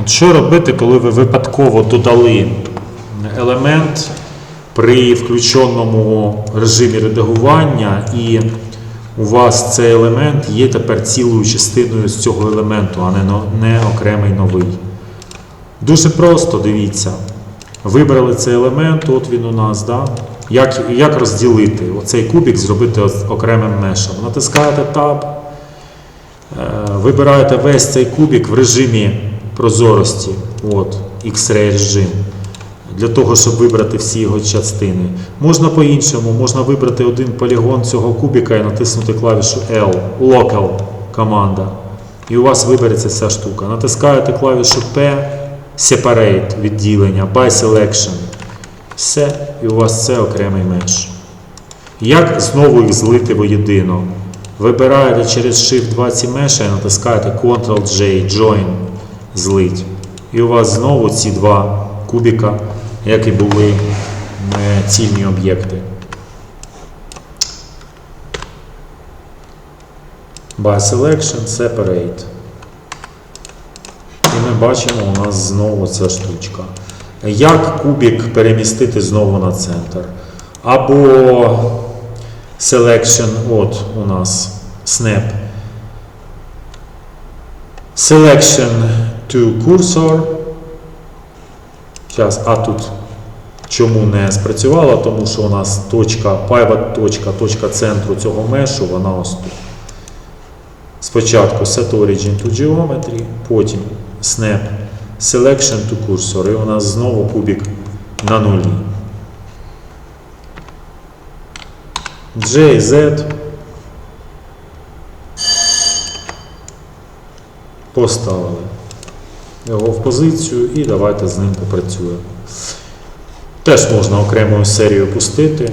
От що робити, коли ви випадково додали елемент при включеному режимі редагування, і у вас цей елемент є тепер цілою частиною з цього елементу, а не, окремий новий. Дуже просто, дивіться. Вибрали цей елемент, от він у нас. Да? Як, як розділити оцей кубик, зробити окремим мешем? Натискаєте Tab, е, вибираєте весь цей кубик в режимі прозорості, от, X-ray режим, для того, щоб вибрати всі його частини. Можна по-іншому, можна вибрати один полігон цього кубика і натиснути клавішу L, Local команда. І у вас вибереться ця штука. Натискаєте клавішу P, Separate відділення, By Selection. Все, і у вас це окремий меш. Як знову їх злити воєдино? Вибираєте через Shift-2 ці меші і натискаєте Ctrl-J, Join, злить. І у вас знову ці два кубіка, як і були е, цільні об'єкти. By Selection, Separate. І ми бачимо, у нас знову ця штучка. Як кубік перемістити знову на центр? Або Selection, от у нас Snap. Selection to cursor. Зараз, а тут чому не спрацювало? Тому що у нас точка, pivot точка, точка центру цього мешу, вона ось тут. Спочатку set origin to geometry, потім snap selection to cursor, і у нас знову кубик на нулі. J, Z. Поставили його в позицію і давайте з ним попрацюємо. Теж можна окремою серією пустити.